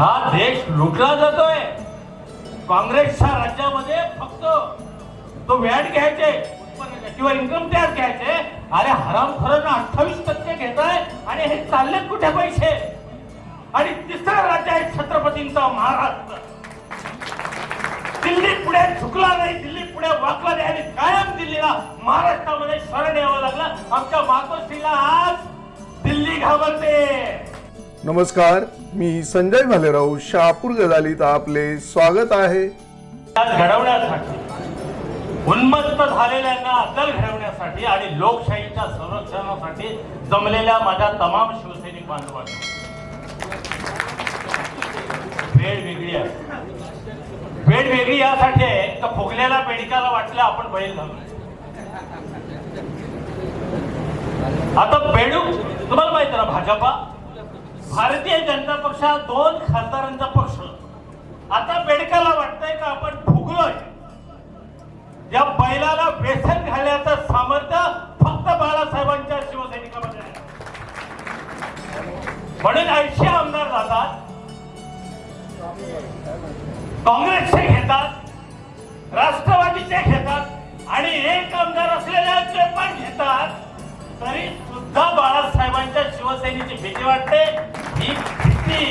हा देश लुटला जातोय. काँग्रेसच्या राज्यामध्ये फक्त तो व्हॅट घ्यायचे किंवा इन्कम टॅक्स घ्यायचे अरे हराम अठ्ठावीस टक्के घेत आहे आणि हे चालले कुठे पैसे? आणि तिसरं राज्य आहे छत्रपतींचा महाराष्ट्र. दिल्ली पुढे झुकला नाही दिल्ली पुढे वाकला नाही आणि कायम दिल्लीला महाराष्ट्रामध्ये शरण यावं लागलं. आमच्या मातोश्रीला आज दिल्ली घाबरते. नमस्कार मी संजय भालेराव शहापूर गदालीत आपले स्वागत आहे. घडवण्यासाठी उन्मत्त झालेल्यांना अद्दल घडवण्यासाठी आणि लोकशाहीच्या संरक्षणासाठी जमलेल्या माझ्या तमाम शिवसैनिक बांधवांना. वेळ वेगळी आहे. वेळ वेगळी यासाठी आहे का फुगलेला पेडिकाला वाटलं आपण बैल झालो आता बेडूक तुम्हाला माहीत ना भाजपा? भारतीय जनता पक्ष हा दोन खासदारांचा पक्ष. आता बेडकाला वाटतंय का आपण फुगलोय? या बैलाला व्यसन घालण्याचं सामर्थ्य फक्त बाळासाहेबांच्या शिवसैनिकामध्ये आहे. म्हणून ऐंशी आमदार जातात. काँग्रेसचे घेतात. राष्ट्रवादीचे घेतात. आणि एक आमदार असलेल्याचे पण घेतात. तरी सुद्धा बाळासाहेबांच्या शिवसेनेची भीती वाटते. ही भीती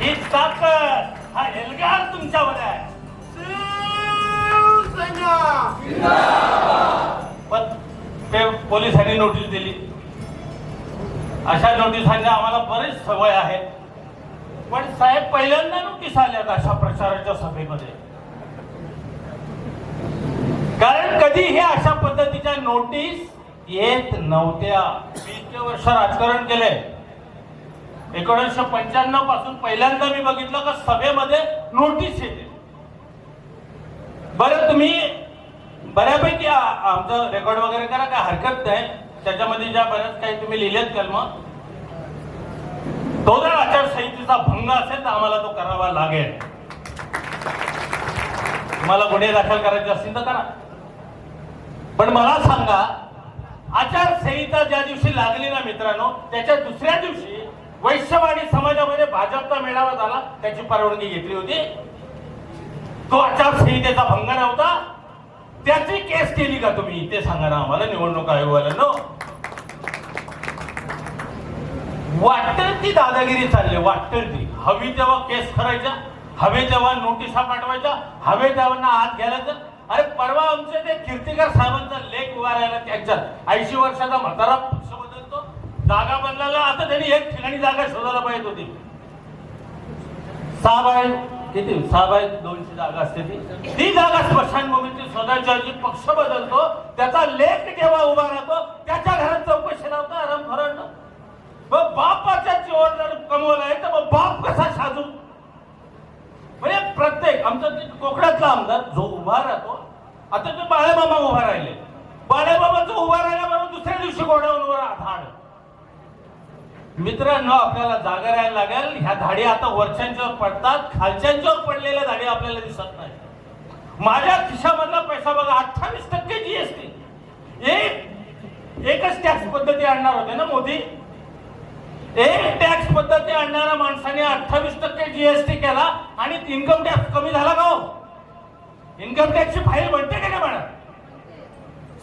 ही ताकद हा एल्गार तुमच्यामध्ये आहे. पण ते पोलिसांनी नोटीस दिली. अशा नोटिसांनी आम्हाला बरेच सवय आहे. पण साहेब पहिल्यांदा नोटीस आल्यात अशा प्रचाराच्या सभेमध्ये. कारण कधी हे अशा पद्धतीच्या नोटीस येत नव्हत्या. मी इतके वर्ष राजकारण केलंय. एकोणीसशे पंच्याण्णवपासून पहिल्यांदा मी बघितलं का सभेमध्ये नोटीस येते. बरं तुम्ही बऱ्यापैकी आमचं रेकॉर्ड वगैरे करा काय हरकत नाही. त्याच्यामध्ये ज्या बऱ्याच काही तुम्ही लिहिलेत कलम तो जर आचारसंहितेचा भंग असेल तर आम्हाला तो करावा लागेल. तुम्हाला गुन्हे दाखल करायचे असतील तर करा. पण मला सांगा आचारसंहिता ज्या दिवशी लागली ना मित्रांनो त्याच्या दुसऱ्या दिवशी वैश्यवाडी समाजामध्ये भाजपचा मेळावा झाला. त्याची परवानगी घेतली होती. तो आचारसंहितेचा भंग नव्हता. त्याची केस केली का तुम्ही? ते सांगा ना आम्हाला निवडणूक आयोगाला वाटतं ती दादागिरी चालली वाटतं. ती हवी तेव्हा केस करायच्या हवे तेव्हा नोटिसा पाठवायच्या हवे तेव्हा आत घालायचं अरे परवा आमचे ते कीर्तिकर साहेबांचा लेख उभा त्यांच्या ऐंशी वर्षाचा म्हातारा पक्ष बदलतो. जागा बदलायला आता त्यांनी एक ठिकाणी जागा शोधायला पाहिजे होती. सहा बाय किती? सहा बाय दोनशे जागा असते ती. ती जागा स्मशानभूमीची स्वतःच्या जी पक्ष बदलतो त्याचा लेख जेव्हा उभा राहतो त्याच्या घरात चौकशी लावतो आराम खरं मग बापाच्या जीवन जर कमवलाय तर मग बाप कसा साजू म्हणजे प्रत्येक आमचा कोकणातला आमदार जो उभा राहतो आता ते बाळेबाबा उभा राहिले. बाळेबाबाचं जो उभा राहिल्याबरोबर दुसऱ्या दिवशी गोडाऊनवर धाड मित्रांनो आपल्याला जागा राहायला लागेल. ह्या धाडी आता वरच्यांच्यावर पडतात. खालच्यांच्यावर पडलेल्या धाडी आपल्याला दिसत नाही माझ्या खिशामधला पैसा बघा अठ्ठावीस टक्के जीएसटी एकच टॅक्स पद्धती आणणार होते ना मोदी? एक टॅक्स पद्धती आणणाऱ्या माणसाने अठ्ठावीस टक्के जीएसटी केला आणि इन्कम टॅक्स कमी झाला का हो? इन्कम टॅक्सची फाईल बनते का नाही मॅडम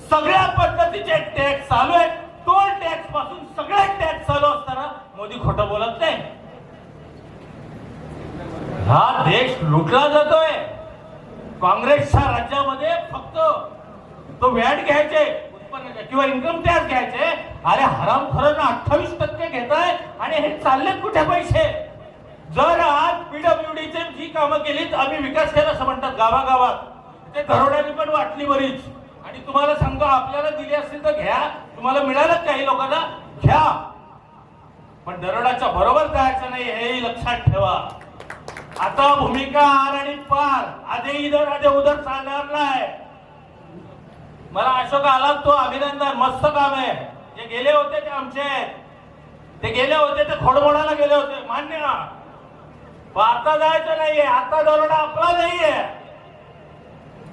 सगळ्या पद्धतीचे टॅक्स चालू आहेत. टोल टॅक्सपासून सगळे टॅक्स चालू असताना मोदी खोटं बोलत नाही. हा देश लुटला जातोय. काँग्रेसच्या राज्यामध्ये फक्त तो व्हॅट घ्यायचे. उत्पन्नाचे किंवा इन्कम टॅक्स घ्यायचे अरे हराम खरं अठ्ठावीस टक्के घेत आहे आणि हे चालले कुठे पैसे? जर आज पीडब्ल्यूडीचे जी कामं केलीत आम्ही विकास केला असं म्हणतात गावागावात. ते दरोड्याने पण वाटली बरीच. आणि तुम्हाला सांगतो आपल्याला दिली असतील तर घ्या. तुम्हाला मिळालं काही लोकांना घ्या. पण दरोडाच्या बरोबर जायचं नाही हेही लक्षात ठेवा. आता भूमिका आर आणि पार. आधी इधर आधी उधर चालणार नाही. मला अशोक आला तो अभिनंदन मस्त काम आहे. जे गेले होते ते आमचे ते गेले होते ते खोडमोडाला गेले होते. मान्य पण आता जायचं नाहीये. आता दरोडा आपला नाहीये.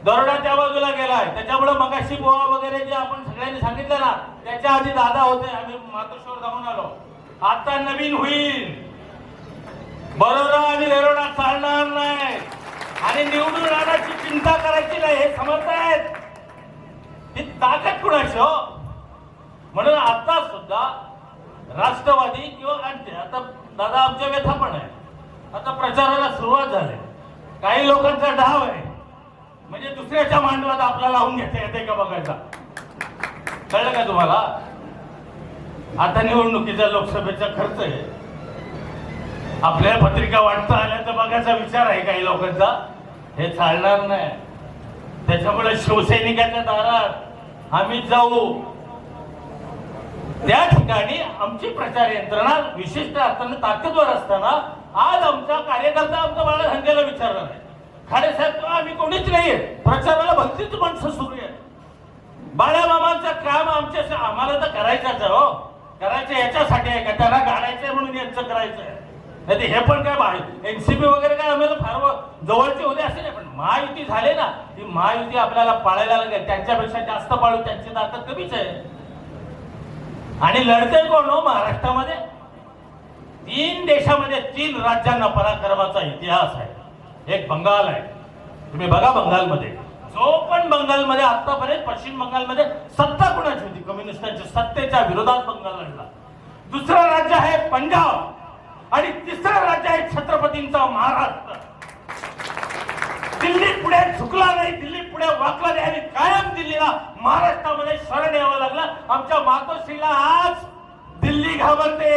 दरोडा त्या बाजूला गेलाय. त्याच्यामुळे मगाशी गोवा वगैरे जे आपण सगळ्यांनी सांगितलं ना त्याच्या आधी दादा होते. आम्ही मातोश्वर जाऊन आलो. आता नवीन होईल. बरोडा आणि येरवणा चालणार नाही. आणि निवडून राहण्याची चिंता करायची नाही हे समजतायत. ही ताकद कुणाची हो? म्हणून आता सुद्धा राष्ट्रवादी किंवा आणते आता दादा आमच्या व्यथा पण आहे. आता प्रचाराला सुरुवात झाली. काही लोकांचा डाव आहे. म्हणजे दुसऱ्याच्या मांडवात आपला लावून घेता येते का बघायचा? कळलं का तुम्हाला? आता निवडणुकीचा लोकसभेचा खर्च आहे. आपल्या पत्रिका वाटता आल्या तर बघायचा विचार आहे काही लोकांचा. हे चालणार नाही. त्याच्यामुळे शिवसैनिकाच्या दारात आम्ही जाऊ. त्या ठिकाणी आमची प्रचार यंत्रणा विशिष्ट असताना ताकदवर असताना आज आमचा कार्यकर्ता आमचा बाळा धंद्याला विचारला नाही खाडे साहेब आम्ही कोणीच नाहीये? प्रचाराला भक्तीच माणसं सुरू आहे बाळामामांचं काम आमच्या आम्हाला तर करायचंच हो. करायचं याच्यासाठी आहे का? त्याला गाडायचंय म्हणून यांचं करायचंय. नाही ते हे पण काय एनसीपी वगैरे काय आम्हाला फार जवळचे होते असे नाही पण महायुती झाले ना ती महायुती आपल्याला पाळायला लागेल त्यांच्यापेक्षा जास्त पाळू त्यांची ताकद कमीच आहे. आणि लढतंय कोण हो महाराष्ट्रामध्ये? तीन देशामध्ये तीन राज्यांना पराक्रमाचा इतिहास आहे. एक बंगाल आहे. तुम्ही बघा बंगालमध्ये. जो पण बंगालमध्ये आतापर्यंत पश्चिम बंगालमध्ये सत्ता कुणाची होती? कम्युनिस्टांच्या सत्तेच्या विरोधात बंगाल लढला. दुसरं राज्य आहे पंजाब. आणि तिसरं राज्य आहे छत्रपतींचा महाराष्ट्र. दिल्ली पुढे झुकला नाही दिल्ली पुढे वाकला नाही आणि कायम दिल्लीला महाराष्ट्रामध्ये शरण यावं लागलं. आमच्या मातोश्रीला आज दिल्ली घाबरते.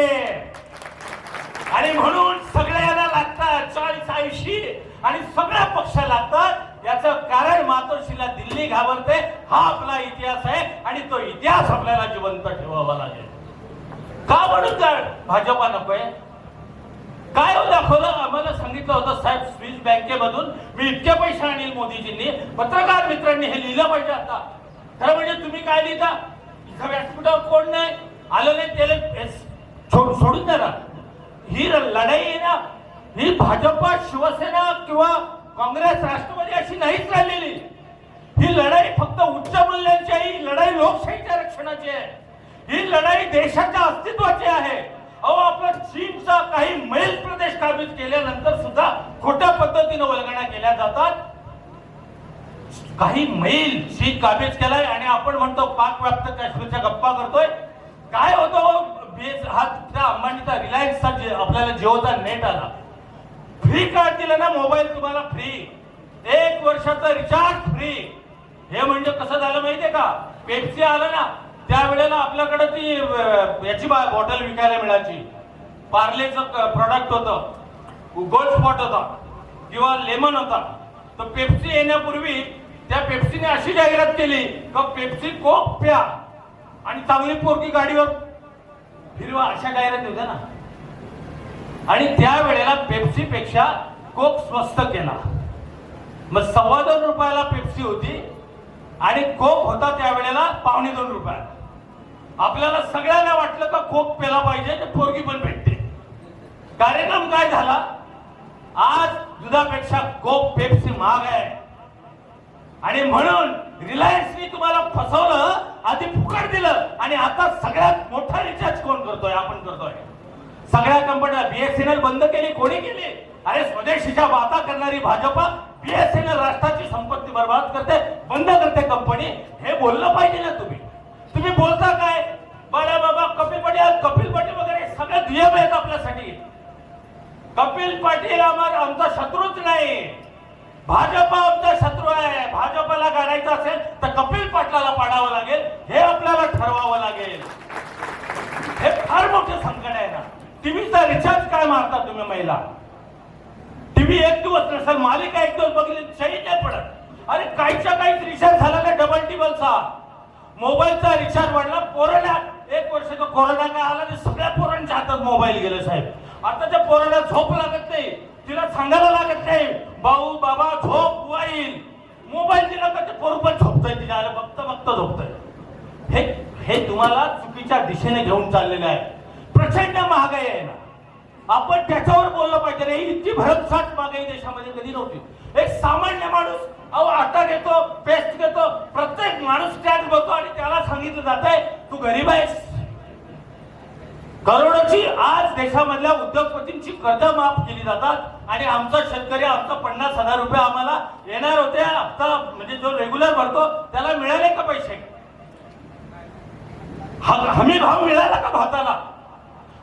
आणि म्हणून सगळ्यांना लागतात चाळीस ऐंशी आणि सगळ्या पक्ष लागतात. याचं कारण मातोश्रीला दिल्ली घाबरते. हा आपला इतिहास आहे आणि तो इतिहास आपल्याला जिवंत ठेवावा लागेल. का म्हणून तर भाजपा नकोय? काय हो दाखवलं आम्हाला सांगितलं होतं साहेब स्विस बँकेमधून मी इतके पैसे आणील मोदीजींनी. पत्रकार मित्रांनी हे लिहिलं पाहिजे आता. खरं म्हणजे तुम्ही काय लिहिता? इथं व्यासपीठावर कोण नाही? आलं नाही त्याला सोडून द्या ना. ही लढाई आहे ना ही भाजप शिवसेना किंवा काँग्रेस राष्ट्रवादी अशी नाहीच राहिलेली. ही लढाई फक्त उच्च मूल्यांची आहे. ही लढाई लोकशाहीच्या रक्षणाची आहे. ही लढाई देशाच्या अस्तित्वाची आहे. अहो आपला चीनचा काही मैल प्रदेश काबीज केल्यानंतर सुद्धा खोट्या पद्धतीने वल्गणा केल्या जातात. काही मैल चीन काबीज केलाय आणि आपण म्हणतो पाक व्याप्त काश्मीरच्या गप्पा करतोय. काय होतो हो, बेस हा त्या अंबानीचा रिलायन्सचा जे आपल्याला जिओचा नेट आला. फ्री कार्ड दिलं ना मोबाईल तुम्हाला फ्री एक वर्षाचा रिचार्ज फ्री हे म्हणजे कसं झालं माहितीये का? पेप्सी आलं ना त्यावेळेला आपल्याकडे ती याची बॉटल विकायला मिळायची. पार्लेचं प्रॉडक्ट होतं. गोल्ड स्पॉट होता. किंवा लेमन होता. तर पेप्सी येण्यापूर्वी त्या पेप्सीने अशी जाहिरात केली का पेप्सी कोक प्या. आणि चांगली पोरकी गाडीवर फिरवा अशा जाहिराती होत्या ना. आणि त्यावेळेला पेप्सी पेक्षा कोक स्वस्त केला. मग सव्वा दोन रुपयाला पेप्सी होती. आणि कोक होता त्यावेळेला पावणे दोन रुपयाला. आपल्याला सगळ्यांना वाटलं का खोक पेला पाहिजे तर पोरगी पण भेटते. कार्यक्रम काय झाला? आज दुधापेक्षा कोक पेप्सी महाग आहे. आणि म्हणून रिलायन्सने तुम्हाला फसवलं आधी फुकट दिलं आणि आता सगळ्यात मोठा रिचार्ज कोण करतोय? आपण करतोय. सगळ्या कंपन्या बीएसएनएल बंद केली कोणी केली? अरे स्वदेशीच्या वाता करणारी भाजपा बीएसएनएल राष्ट्राची संपत्ती बर्बाद करते बंद करते कंपनी. हे बोललं पाहिजे ना तुम्ही. तुम्ही बोलता काय? बाळा बाबा कपिल पाटील कपिल पाटील वगैरे सगळे दुय्यम आहेत आपल्यासाठी. कपिल पाटील आम्हाला आमचा शत्रूच नाही. भाजप आमचा शत्रू आहे. भाजपला गाडायचं असेल तर कपिल पाटलाला पाडावं लागेल. हे आपल्याला ठरवावं लागेल. हे फार मोठं संकट आहे ना. टीव्हीचा रिचार्ज काय मारता तुम्ही महिला? टीव्ही एक दिवस नसेल मालिका एक दिवस बघितली शहीद नाही पडत. अरे काहीच्या काहीच रिचार्ज झाला का डबल टिबलचा मोबाईलचा रिचार्ज वाढला. कोरोना एक वर्षाचा कोरोना काय आला ते सगळ्या पोरांच्या हातात मोबाईल गेले साहेब. आताच्या पोराला झोप लागत नाही. तिला सांगायला लागत नाही भाऊ बाबा झोप वाईल मोबाईल दिला का ते पोर पण झोपतंय तिच्या आलं. बघता बघता झोपतंय. हे हे तुम्हाला चुकीच्या दिशेने घेऊन चाललेलं आहे. प्रचंड महागाई आहे ना. आपण त्याच्यावर बोललं पाहिजे रे इतकी भरमसाठ महागाई देशामध्ये कधी नव्हती. एक सामान्य माणूस अहो आटा घेतो पेस्ट घेतो प्रत्येक माणूस टॅक्स बघतो आणि सांगितलं जात आहे तू गरीब आहेस. करोडोची आज देशामधल्या उद्योगपतींची कर्ज माफ केली जातात आणि आमचा शेतकरी आमचा पन्नास हजार रुपये आम्हाला येणार होते. हप्ता म्हणजे जो रेग्युलर भरतो त्याला मिळाले का पैसे? हमी भाव मिळाला का भाताला?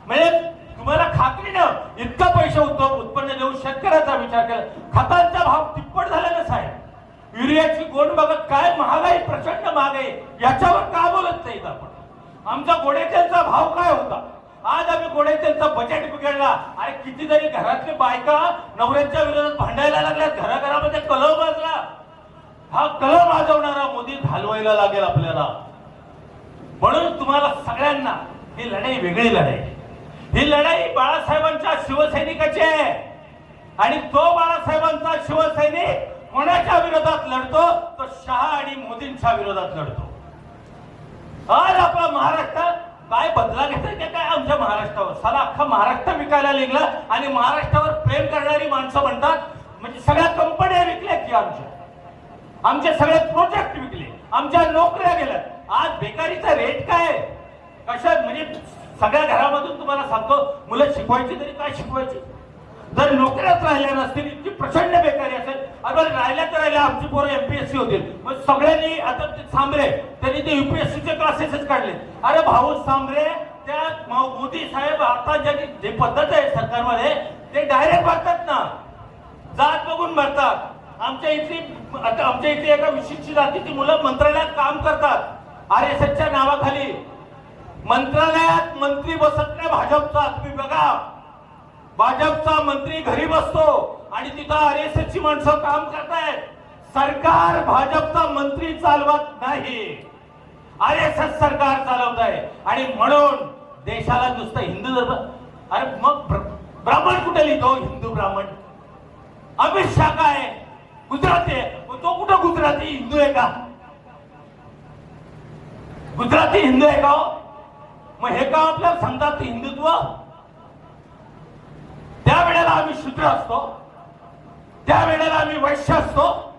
म्हणजे तुम्हाला खात्रीनं इतका पैसे उत्पन्न देऊन शेतकऱ्याचा विचार केला. खतांचा भाव तिप्पट झाला कसा आहे युरियाची गोड बघत काय? महागाई प्रचंड महागाई याच्यावर का बोलत नाहीत आपण? आमचा गोड्यातेलचा भाव काय होता? आज आम्ही गोड्यातेलचा बजेट बिघडला. आणि कितीतरी घरातले बायका नवऱ्यांच्या विरोधात भांडायला लागल्यात. घराघरामध्ये कलह वाजला हा कलम वाजवणारा मोदी घालवायला लागेल आपल्याला. म्हणून तुम्हाला सगळ्यांना ही लढाई वेगळी लढाई. ही लढाई बाळासाहेबांच्या शिवसैनिकाची आहे. आणि तो बाळासाहेबांचा शिवसैनिक कोणाच्या विरोधात लढतो? तो शहा आणि मोदींच्या विरोधात लढतो. आज आपला महाराष्ट्र काय बदला घेतोय का काय आमच्या महाराष्ट्रावर? साला अख्खा महाराष्ट्र विकायला निघला आणि महाराष्ट्रावर प्रेम करणारी माणसं म्हणतात म्हणजे सगळ्या कंपन्या विकल्या की आमच्या? आमचे सगळे प्रोजेक्ट विकले. आमच्या नोकऱ्या गेल्या आज बेकारीचा रेट काय आहे? कशा म्हणजे सगळ्या घरामधून तुम्हाला सांगतो मुलं शिकवायची तरी काय शिकवायची? जर नोकऱ्याच राहिल्या नसतील इतकी प्रचंड बेकारी असेल. अरे राहिल्या तर राहिल्या आमची पोरं एमपीएससी होतील. मग सगळ्यांनी आता ते सांबरे त्यांनी ते युपीएससीचे क्लासेसच काढले. अरे भाऊ सांबरे त्या मोदी साहेब आता ज्या जे पद्धत आहे सरकारमध्ये ते डायरेक्ट भरतात ना. जात बघून भरतात आमच्या इथली आता आमच्या इथली एका विशिष्ट जातीची मुलं मंत्रालयात काम करतात. आर एस एसच्या नावाखाली. मंत्रालयात मंत्री बसत नाही भाजपचा. तुम्ही बघा. भाजपचा मंत्री घरी बसतो आणि तिथं आर एस एस ची माणसं काम करतायत. सरकार भाजपचा मंत्री चालवत नाही. आर एस एस सरकार चालवत आहे आणि म्हणून देशाला नुसतं हिंदू धर्म अरे मग ब्राह्मण कुठे लिहितो? हिंदू ब्राह्मण. अमित शहा काय? गुजराती आहे. तो कुठं गुजराती हिंदू आहे का? गुजराती हिंदू आहे का हो? मग हे का आपल्याला सांगतात हिंदुत्व? त्या त्यावेळेला आम्ही शूद्र असतो. त्यावेळेला आम्ही वैश्य असतो.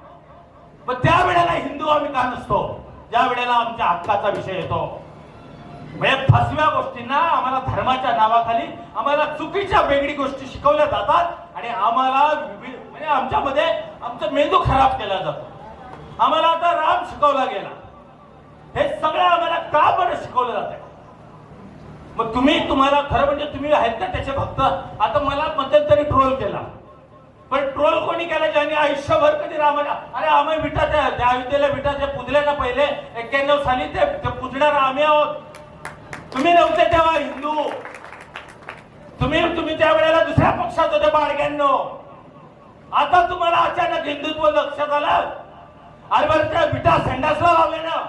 मग त्यावेळेला हिंदू आम्ही का नसतो? ज्या वेळेला आमच्या हक्काचा विषय येतो. म्हणजे फसव्या गोष्टींना आम्हाला धर्माच्या नावाखाली आम्हाला चुकीच्या वेगळी गोष्टी शिकवल्या जातात आणि आम्हाला म्हणजे आमच्यामध्ये आमचा मेंदू खराब केला जातो. आम्हाला आता राम शिकवला गेला. हे सगळं आम्हाला का बरं शिकवलं जात आहे मग तुम्ही तुम्हाला खरं म्हणजे तुम्ही आहेत ना त्याचे भक्त? आता मला मध्यंतरी ट्रोल केला. पण ट्रोल कोणी केला ज्याने आयुष्यभर कधी रामाला अरे आम्ही विटा त्या अयोध्येला विटाच्या पुजल्या ना पहिले. एक्क्याण्णव साली ते पुजणार आम्ही आहोत. तुम्ही नव्हते तेव्हा हिंदू. तुम्ही तुम्ही त्या वेळेला दुसऱ्या पक्षात होते बाळग्यांनो. आता तुम्हाला अचानक हिंदुत्व लक्षात आलं? अरे बरं त्या विटा संडासला लावल्या ना.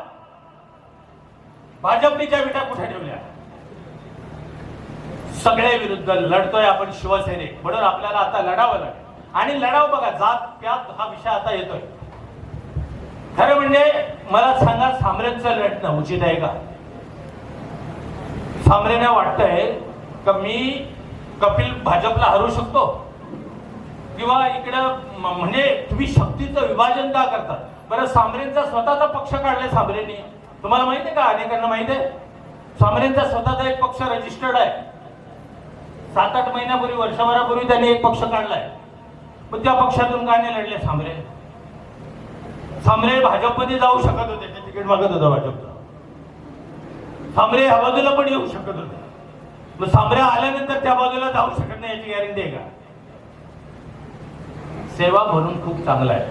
भाजपनीच्या विटा कुठे ठेवल्या? सगळ्या विरुद्ध लढतोय आपण शिवसैनिक म्हणून आपल्याला आता लढावं लागेल. आणि लढाव बघा जात प्यात हा विषय आता येतोय. खरं म्हणजे मला सांगा सामरेंचं लढणं उचित आहे का? सामरेने वाटतंय का मी कपिल भाजपला हरू शकतो? किंवा इकडं म्हणजे तुम्ही शक्तीचं विभाजन का करतात? बरं सामरेंचा स्वतःचा पक्ष काढलाय सामरेंनी. तुम्हाला माहिती आहे का अनेकांना माहिती आहे? सामरेंचा स्वतःचा एक पक्ष रजिस्टर्ड आहे. सात आठ महिन्यापूर्वी वर्षभरापूर्वी त्यांनी एक पक्ष काढलाय. मग त्या पक्षातून का नाही लढले सामरे? सामरे भाजपमध्ये जाऊ शकत होते ते तिकीट मागत होता भाजपचं. सामरे ह्या बाजूला पण येऊ शकत होते. मग सामरे आल्यानंतर त्या बाजूला जाऊ शकत नाही याची गॅरंटी आहे का? सेवा म्हणून खूप चांगला आहे.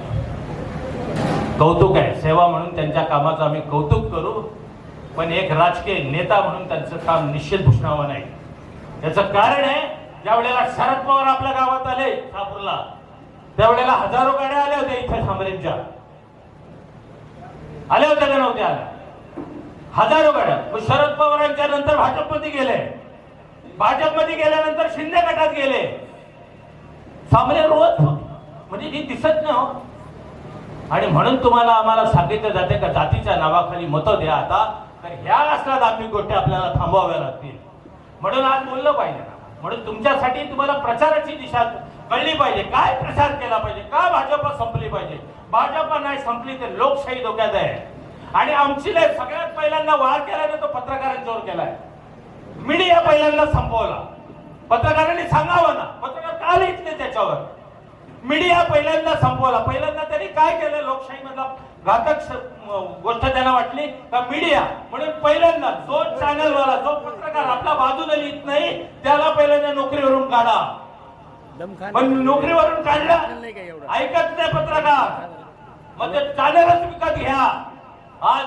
कौतुक आहे. सेवा म्हणून त्यांच्या कामाचं आम्ही कौतुक करू. पण एक राजकीय नेता म्हणून त्यांचं काम निश्चित भूषणावं नाही. याचं कारण आहे ज्या वेळेला शरद पवार आपल्या गावात आले सापूरला त्यावेळेला हजारो गाड्या आल्या होत्या इथे सामरेंच्या आल्या होत्या का नव्हत्या? हजारो गाड्या. मग शरद पवारांच्या नंतर भाजपमध्ये गेले. भाजपमध्ये गेल्यानंतर शिंदे गटात गेले. सामरे रोज म्हणजे ही दिसत नाही हो. आणि म्हणून तुम्हाला आम्हाला सांगितलं जाते का जातीच्या नावाखाली मतं द्या आता. तर ह्या असल्या धार्मिक गोष्टी आपल्याला थांबवाव्या लागतील. म्हणून आज बोललं पाहिजे म्हणून तुमच्यासाठी तुम्हाला प्रचाराची दिशा कळली पाहिजे. काय प्रचार केला पाहिजे? का भाजप संपली पाहिजे? भाजप नाही संपली तर लोकशाही धोक्यात आहे. आणि आमची लय सगळ्यात पहिल्यांदा वार केला ना तो पत्रकारांच्यावर केलाय. मीडिया पहिल्यांदा संपवला. पत्रकारांनी सांगावं ना. पत्रकार का लिहित नाही त्याच्यावर? मीडिया पहिल्यांदा संपवला. पहिल्यांदा त्यांनी काय केलं? लोकशाही मधला घातक गोष्ट त्यांना वाटली का? मीडिया. म्हणून पहिल्यांदा जो चॅनल वाला जो पत्रकार आपल्या बाजूने लिहित नाही त्याला पहिल्यांदा नोकरीवरून काढा. पण नोकरीवरून काढलं ऐकत नाही पत्रकार. मग ते चॅनलच विकत घ्या. आज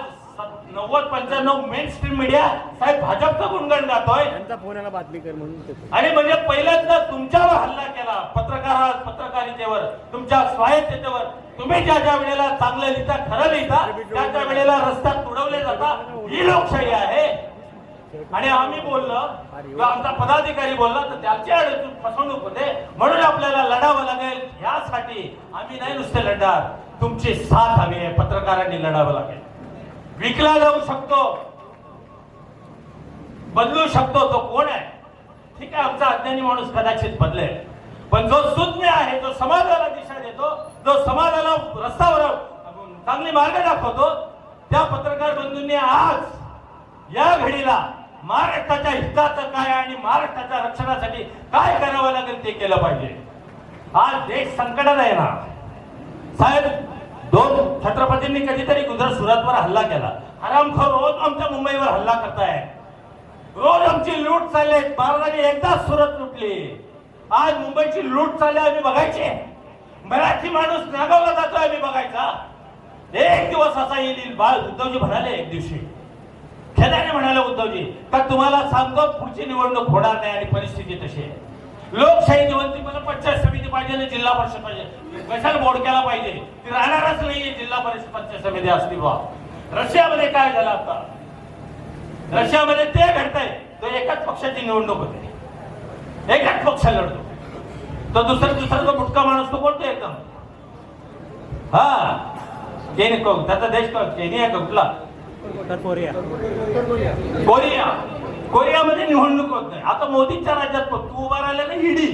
नव्वद पंच्याण्णव मेन स्ट्रीम मीडिया साहेब भाजपचं गुणगान गातोय. त्यांचा फोन आला बातमी कर म्हणून आणि म्हणजे पहिल्यांदा तुमच्यावर हल्ला केला पत्रकार पत्रकारितेवर तुमच्या स्वायत्ततेवर तुम्ही ज्या ज्या वेळेला चांगलं लिहिता खरं लिहिता त्या त्या वेळेला रस्त्यात तुडवले जाता. ही लोकशाही आहे. आणि आम्ही बोललो किंवा आमचा पदाधिकारी बोलला तर त्याची अडचण फसवणूक होते. म्हणून आपल्याला लढावं लागेल. यासाठी आम्ही नाही नुसते लढणार. तुमची साथ हवी आहे पत्रकारांनी लढावं लागेल. विकला जाऊ शकतो. बदलू शकतो. तो कोण आहे? ठीक आहे आमचा अज्ञानी माणूस कदाचित बदलेल. पण जो सुज्ञ आहे जो समाजाला दिशा देतो जो समाजाला रस्त्यावर चांगली मार्ग दाखवतो त्या पत्रकार बंधूंनी आज या घडीला महाराष्ट्राच्या हिताचं काय आणि महाराष्ट्राच्या रक्षणासाठी काय करावं लागेल ते केलं पाहिजे. आज देश संकटात आहे ना. साहेब दोन छत्रपतींनी कधीतरी गुजरात सुरतवर हल्ला केला. हरामखोर रोज आमच्या मुंबईवर हल्ला करताय. रोज आमची लूट चालली आहे. महाराजांनी एकदाच सुरत लुटली. आज मुंबईची लूट चालली आहे, आम्ही बघायची. मराठी माणूस नागावला जातोय आम्ही बघायचा. एक दिवस असा येईल बाळ उद्धवजी म्हणाले एक दिवशी. खेदाने म्हणाले उद्धवजी का तुम्हाला सांगतो पुढची निवडणूक होणार नाही आणि परिस्थिती तशी आहे. लोकशाही निवडणूक मला पंचायत समिती पाहिजे आणि जिल्हा परिषद पाहिजे. कशाला बोडक्याला पाहिजे? ती राहणारच नाहीये जिल्हा परिषद पंचायत समिती असती बा रशियामध्ये काय झालं आता? रशियामध्ये ते घडतंय तो एकाच पक्षाची निवडणूक होते. एकाच पक्ष लढतो. तो दुसरा दुसरा जो बुटका माणूस तो कोणतो एकदम. हा. केने कोण त्याचा देश को केनिया आहे कुठला कोरिया. कोरिया. कोरियामध्ये निवडणूक होत नाही. आता मोदींच्या राज्यात पण तू उभा राहिला ना ईडी.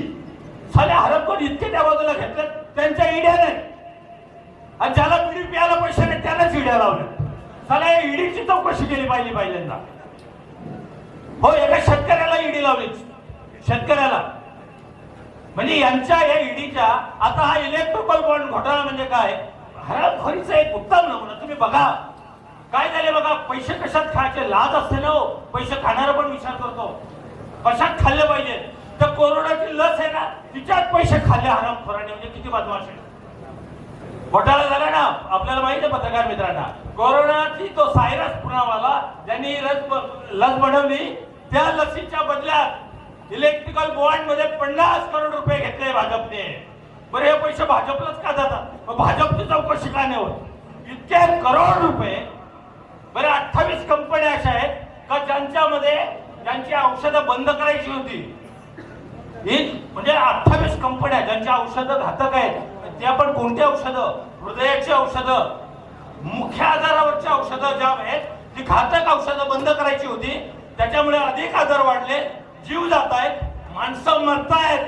साले हरपकोट इतके त्या बाजूला घेतले त्यांच्या ईड्या नाही. आणि ज्याला बिडी प्यायला पैसे नाही त्यालाच ईड्या लावल्या साला ईडीची चौकशी केली पाहिजे पहिल्यांदा. हो एका शेतकऱ्याला ईडी लावली शेतकऱ्याला. म्हणजे यांच्या या ईडीच्या आता हा इलेक्ट्रिकल बॉन्ड घोटाळा म्हणजे काय? हरामखोरीचा एक उत्तम नमुना. तुम्ही बघा. काय झाले बघा? पैसे कशात खायचे? लाज असते ना हो. पैसे खाणारा पण विचार करतो. कशात खाल्ले पाहिजे? तर कोरोनाची लस आहे ना तिच्यात पैसे खाल्ले हरामखोराने. म्हणजे किती बदमाश आहे. घोटाळा झाला ना. आपल्याला माहिती आहे पत्रकार मित्रांना. कोरोनाची तो सायरस पुनावाला ज्यांनी लस लस बनवली त्या लसीच्या बदल्यात इलेक्ट्रिकल बॉन्डमध्ये पन्नास करोड रुपये घेतले भाजपने. बरं हे पैसे भाजपलाच का जातात? मग भाजपची चौकशी का नाही होत? इतके करोड रुपये बरं अठ्ठावीस कंपन्या अशा आहेत का ज्यांच्यामध्ये ज्यांची औषधं बंद करायची होती? ही म्हणजे अठ्ठावीस कंपन्या ज्यांच्या औषधं घातक आहेत त्या पण कोणती औषधं? हृदयाची औषधं. मुख्य आजारावरची औषधं ज्या आहेत ती घातक औषधं बंद करायची होती. त्याच्यामुळे अधिक आजार वाढले जीव जात आहेत माणसं मरतायत.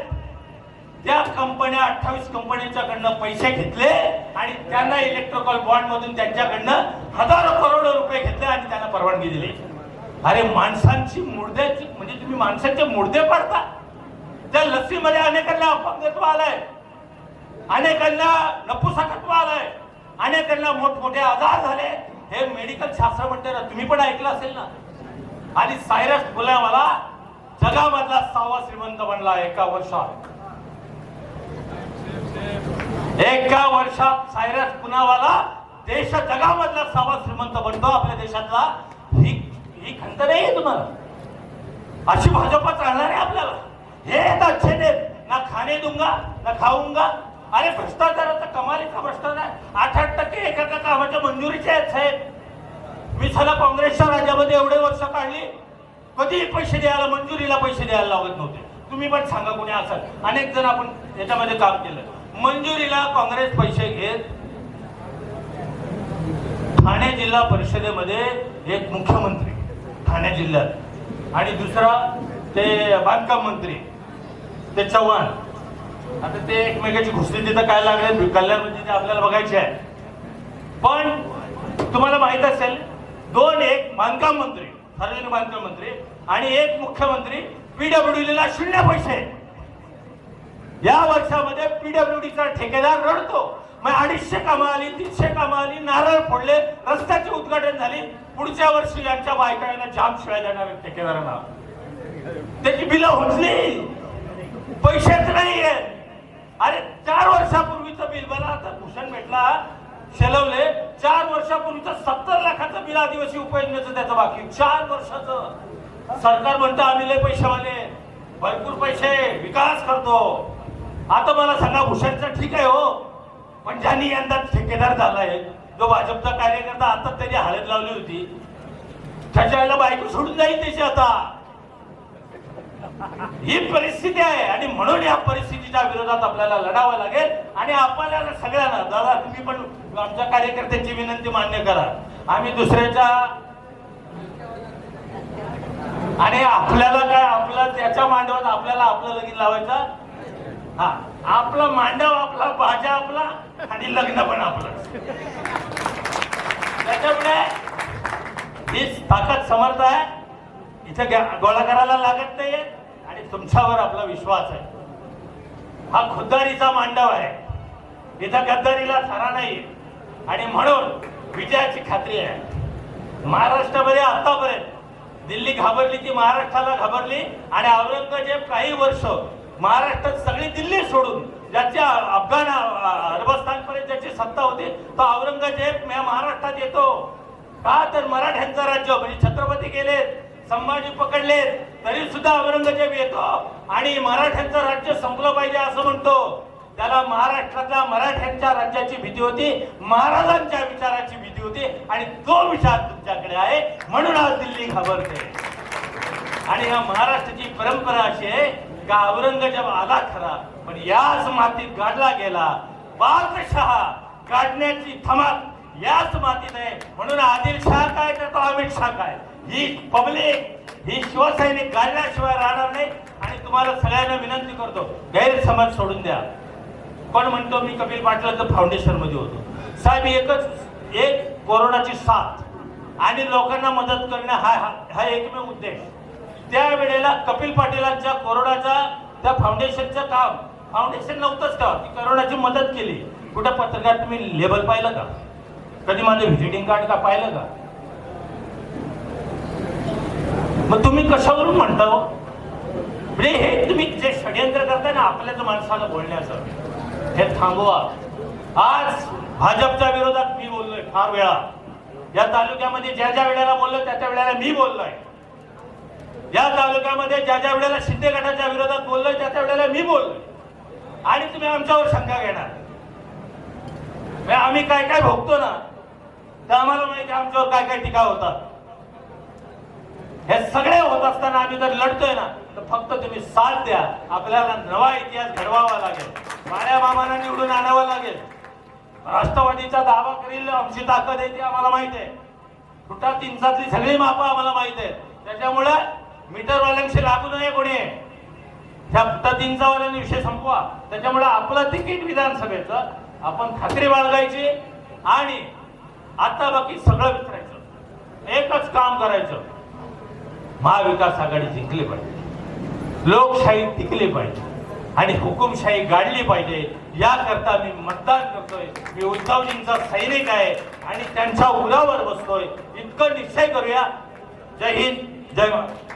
त्या कंपन्या अठ्ठावीस कंपन्यांच्याकडनं पैसे घेतले आणि त्यांना इलेक्ट्रिकल बॉन्ड मधून त्यांच्याकडनं हजारो करोड रुपये घेतले आणि त्यांना परवानगी दिली. अरे माणसांची मुर्द्याची म्हणजे तुम्ही माणसांचे मुर्दे पाडता. त्या लसीमध्ये अनेकांना अपंगत्व आलंय. अनेकांना नपुसकत्व आलंय. अनेकांना मोठमोठे आजार झाले. हे मेडिकल शास्त्र म्हणते ना तुम्ही पण ऐकलं असेल ना. आणि सायरस मला जगामधला सहावा श्रीमंत बनला एका वर्षात. एका वर्षात सायरस पुनावाला देश जगामधला सहावा श्रीमंत बनतो आपल्या देशातला. ही ही खंत नाही तुम्हाला. अशी भाजपच राहणार आहे आपल्याला. हे तर अच्छे ने ना खाणे दूंगा ना खाऊंगा अरे भ्रष्टाचाराचा कमालीचा भ्रष्टाचार? आठ आठ टक्के एका एका कामाच्या मंजुरीचे आहेत साहेब. मी सला काँग्रेसच्या राज्यामध्ये एवढे वर्ष काढली. कधीही पैसे द्यायला मंजुरीला पैसे द्यायला लागत नव्हते. तुम्ही पण सांगा कोणी असं अनेक जण आपण याच्यामध्ये काम केलं. मंजुरीला काँग्रेस पैसे घेत ठाणे जिल्हा परिषदेमध्ये एक मुख्यमंत्री ठाणे जिल्ह्यात. आणि दुसरा ते बांधकाम मंत्री ते चव्हाण. आता ते एकमेकाची घुसली तिथं काय लागले? कल्याण म्हणजे ते आपल्याला बघायचे आहे. पण तुम्हाला माहीत असेल दोन एक बांधकाम मंत्री सार्वजनिक बांधकाम मंत्री आणि एक मुख्यमंत्री पीडब्ल्यूडी शून्य पैसे. या वर्षामध्ये पीडब्ल्यूडीचा ठेकेदार रडतो. मग अडीचशे कामं आली तीनशे कामं आली नारळ फोडले रस्त्याचे उद्घाटन झाली. पुढच्या वर्षी यांच्या बायकांना जाम शिवाय देणार ठेकेदारांना त्याची बिलं होतली. पैसेच नाही अरे चार वर्षापूर्वीचं बिल मला आता भूषण भेटला शेलवले चार वर्षापूर्वीचं सत्तर लाखाचं बिल आदिवासी उपयोजनेचं त्याचं बाकी. चार वर्षाचं. सरकार म्हणतं आम्ही लय पैसेवाले. भरपूर पैसे विकास करतो. आता मला सांगा भूषणचं ठीक आहे हो. पण ज्यांनी यंदा ठेकेदार झालाय जो भाजपचा कार्यकर्ता आता त्याची हळद लावली होती त्याच्या वेळेला बायको सोडून जाईल त्याची आता. ही परिस्थिती आहे आणि म्हणून या परिस्थितीच्या विरोधात आपल्याला लढावं लागेल आणि आपल्याला सगळ्यांना दादा तुम्ही पण आमच्या कार्यकर्त्यांची विनंती मान्य करा. आम्ही दुसऱ्याच्या आणि आपल्याला काय आपला त्याच्या मांडवात आपल्याला आपलं लगीन लावायचं? हा आपला मांडव आपला भाज्या आपला आणि लग्न पण आपलं. त्याच्यामुळे हीच ताकद समर्थ आहे. इथे गोळा करायला लागत नाही आणि तुमच्यावर आपला विश्वास आहे. हा खुद्दारीचा मांडव आहे. इथं गद्दारीला सरा नाही आणि म्हणून विजयाची खात्री आहे. महाराष्ट्रामध्ये आतापर्यंत दिल्ली घाबरली ती महाराष्ट्राला घाबरली आणि औरंगजेब काही वर्ष महाराष्ट्रात सगळी दिल्ली सोडून ज्याच्या अफगाण अरबस्तानपर्यंत ज्याची सत्ता होती तो औरंगजेब या महाराष्ट्रात येतो. का तर मराठ्यांचं राज्य म्हणजे छत्रपती गेलेत संभाजी पकडलेत तरी सुद्धा औरंगजेब येतो. आणि मराठ्यांचं राज्य संपलं पाहिजे असं म्हणतो. त्याला महाराष्ट्रातल्या मराठ्यांच्या राज्याची भीती होती महाराजांच्या विचाराची भीती होती आणि तो विचार तुमच्याकडे आहे म्हणून आज दिल्ली घाबरते. आणि या महाराष्ट्राची परंपरा अशी आहे का औरंगजेब आला खरा? पण याच मातीत गाडला गेला. बादशहा काढण्याची थमाक याच मातीत आहे. म्हणून आदिलशाह काय तर तो अमित शाह काय? ही पब्लिक ही शिवसैनिक गाडल्याशिवाय राहणार नाही. आणि तुम्हाला सगळ्यांना विनंती करतो गैरसमज सोडून द्या. पण म्हणतो? मी कपिल पाटलाचं फाउंडेशनमध्ये होतो. साहेब एकच एक कोरोनाची साथ. आणि लोकांना मदत करणं हा हा- हा एकमेव उद्देश. त्यावेळेला कपिल पाटीलांच्या कोरोनाचा त्या फाउंडेशनचं काम फाउंडेशन नव्हतंच का? ती करोनाची मदत केली. कुठं पत्रकार तुम्ही लेबल पाहिलं का? कधी माझं व्हिजिटिंग कार्ड का पाहिलं का? मग तुम्ही कशावरून म्हणता हो? म्हणजे हे तुम्ही जे षडयंत्र करताय ना आपल्याच माणसाला बोलण्याचं हे थांबवा. आज भाजपच्या विरोधात मी बोललोय फार वेळा. या तालुक्यामध्ये ज्या ज्या वेळेला बोललो त्या त्या वेळेला मी बोललोय. या तालुक्यामध्ये ज्या ज्या वेळेला शिंदे गटाच्या विरोधात बोललोय त्या त्या वेळेला मी बोललोय. आणि तुम्ही आमच्यावर शंका घेणार. म्हणजे आम्ही काय काय भोगतो ना तर आम्हाला माहिती आमच्यावर काय काय टीका होतात. हे सगळे होत असताना आम्ही जर लढतोय ना तर फक्त तुम्ही साथ द्या. आपल्याला नवा इतिहास घडवावा लागेल. माळ्या मामाला निवडून आणावं लागेल. राष्ट्रवादीचा दावा करील आमची ताकद आहे ती आम्हाला माहीत आहे. फुटा तीनसातली सगळी मापं आम्हाला माहीत आहे त्याच्यामुळे मीटरवाल्यांशी लागू नये कोणी. ह्या फुटा तीनचावाल्यांनी विषय संपवा. त्याच्यामुळे आपलं तिकीट विधानसभेचं आपण खात्री बाळगायची आणि आता बाकी सगळं विसरायचं. एकच काम करायचं. महाविकास आघाडी जिंकली पाहिजे. लोकशाही टिकली पाहिजे. आणि हुकुमशाही गाडली पाहिजे. याकरता मी मतदान करतोय. मी उद्धवजींचा सैनिक आहे आणि त्यांच्या उरावर बसतोय. इतकं निश्चय करूया. जय हिंद. जय महाराष्ट्र.